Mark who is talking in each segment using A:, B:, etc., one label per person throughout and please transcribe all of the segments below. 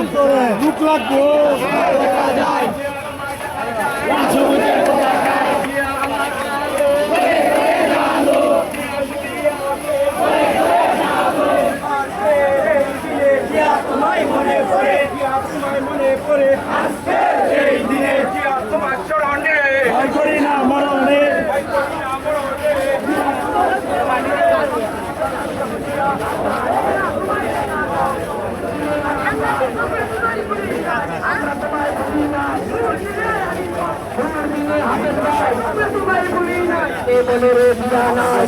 A: Look লাগবো
B: মনে করে মনোরে জানাই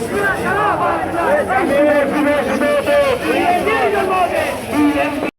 A: শিবে শিবে শিবে শিবে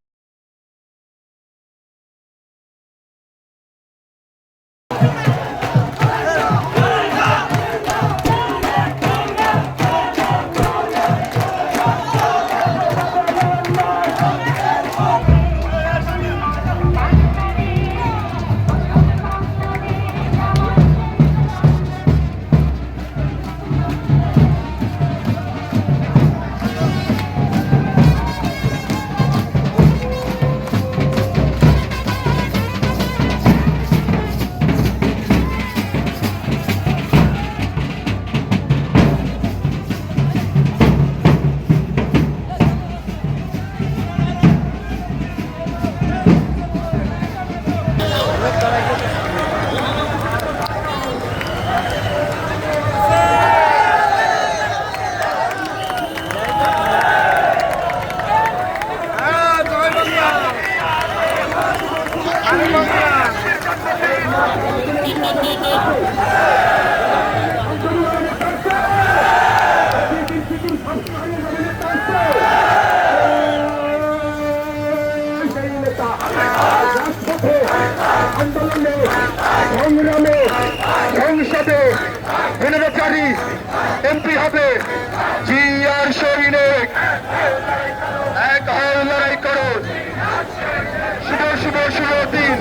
B: আন্দোলনে সংগ্রামে সংসদে জনতারি এমপি হবে জি আর সৈনিক এক লড়াই করুন। শুভ শুভ শুভ দিন।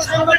B: ঘরে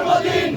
B: বিএনপির